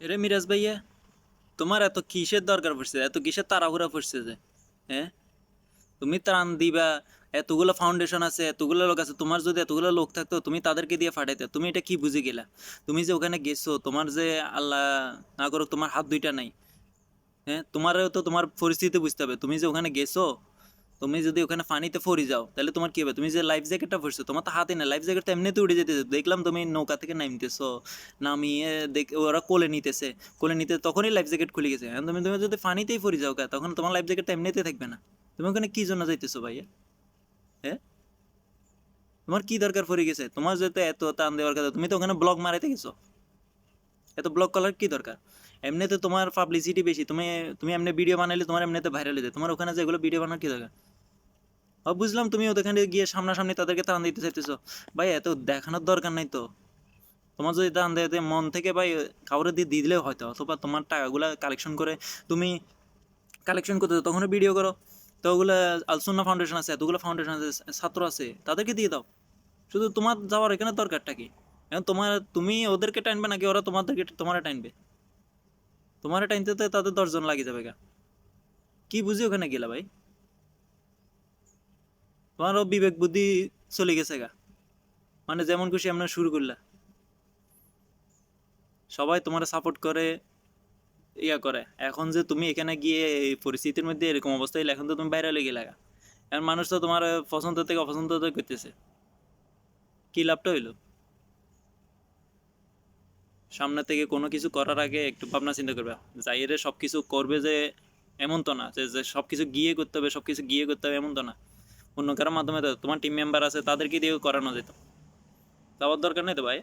এরে মিরাজ ভাইয়া, তোমার এত কিসের দরকার পড়ছে? এত কিসের তাড়াহুড়া পড়ছে যে? হ্যাঁ? তুমি ত্রাণ দিবা, এতগুলো ফাউন্ডেশন আছে, এতগুলো লোক আছে, তোমার যদি এতগুলো লোক থাকতো, তুমি তাদেরকে দিয়ে ফাটাইতে। তুমি এটা কি বুঝে গেলা? তুমি যে ওখানে গেছো, তোমার যে আল্লাহ না করুক, তোমার হাত দুইটা নাই। হ্যাঁ? তোমারও তো তোমার পরিস্থিতি বুঝতে হবে। তুমি যে ওখানে গেছো তুমি যদি ওখানে পানিতে ফরি যাও, তাহলে তোমার কি হবে? তুমি যে লাইফ জ্যাকেটটা পরছো, তোমার তো হাতে না লাইফ জ্যাকেটটা এমনিতে উড়ে যেতেছে। দেখলাম তুমি নৌকা থেকে নামতেছো, নামিয়ে দেখ ওরা কোলে নিতেছে। কোলে নিতে তখনই লাইফ জ্যাকেট খুলে গেছে। এখন তুমি তুমি যদি পানিতেই ফরি যাও তখন তোমার লাইফ জ্যাকেটটা এমনিতে থাকবে না। তুমি ওখানে কি জন্য যাইতেছো ভাইয়া? হ্যাঁ? তোমার কি দরকার পড়ে গেছে? তোমার যেহেতু এত টান দেওয়ার কথা, তুমি তো ওখানে ব্লগ মারাইতে গেছো। এত ব্লগ করার কি দরকার? এমনিতে তোমার পাবলিসিটি বেশি। তুমি তুমি এমনি ভিডিও বানাইলে তোমার এমনিতে ভাইরাল হয়ে যায়। তোমার ওখানে যেগুলো ভিডিও বানানোর কি দরকার? বুঝলাম তুমি ওখানে গিয়ে সামনাসামনি তাদেরকে টান দিতে চাইতেছো। ভাই, এত দেখানোর দরকার নাই তো। তোমার যদি টান দেয় মন থেকে ভাই, কাউরে দিয়ে দিয়ে দিলেও হয়তো। অথবা তোমার টাকাগুলো কালেকশন করে তুমি কালেকশন করতে তখন ভিডিও করো। তো ওগুলো আলসুন্না ফাউন্ডেশন আছে, এতগুলো ফাউন্ডেশন আছে, ছাত্র আছে, তাদেরকে দিয়ে দাও। শুধু তোমার যাওয়ার এখানে দরকারটা কি? এখন তোমার, তুমি ওদেরকে টানবে নাকি ওরা তোমাদেরকে, তোমারে তোমারে টানতে তো তাদের দশজন লাগে যাবে গা। কি বুঝি ওখানে গেলা ভাই? তোমারও বিবেক বুদ্ধি চলে গেছে গা। মানে যেমন খুশি আমরা শুরু করলা। সবাই তোমার সাপোর্ট করে, ইয়া করে। এখন যে তুমি এখানে গিয়ে এই পরিস্থিতির মধ্যে এরকম অবস্থা হইলে এখন তো তুমি বাইরে লেগে লাগা। এখন মানুষ তো তোমার পছন্দ থেকে অপছন্দ করতেছে। কি লাভটা হইল? সামনে থেকে কোনো কিছু করার আগে একটু ভাবনা চিন্তা করবে। যাইরে সব কিছু করবে যে এমন তো না, যে সব কিছু গিয়ে করতে হবে সব কিছু গিয়ে করতে হবে এমন তো না। অন্য কারোর মাধ্যমে তোমার টিম মেম্বার আছে, তাদেরকে দিয়েও করানো যেত। যাওয়ার দরকার নেই তো ভাই?